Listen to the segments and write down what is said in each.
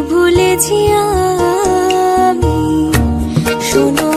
ভুলেছি আমি। শোনো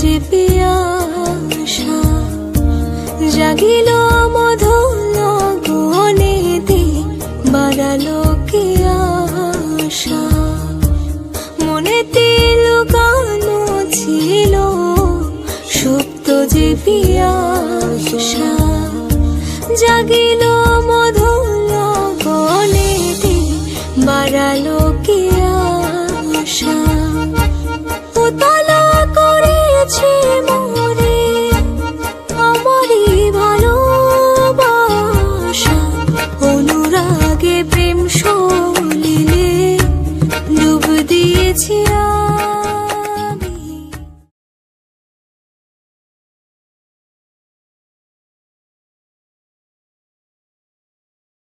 যে পিয়াসা জাগিল মধুল গনেতে বাড়ালো কে আশা। মনেতে লুকানো ছিল সুপ্ত যে পিয়াসা জাগিল মধুল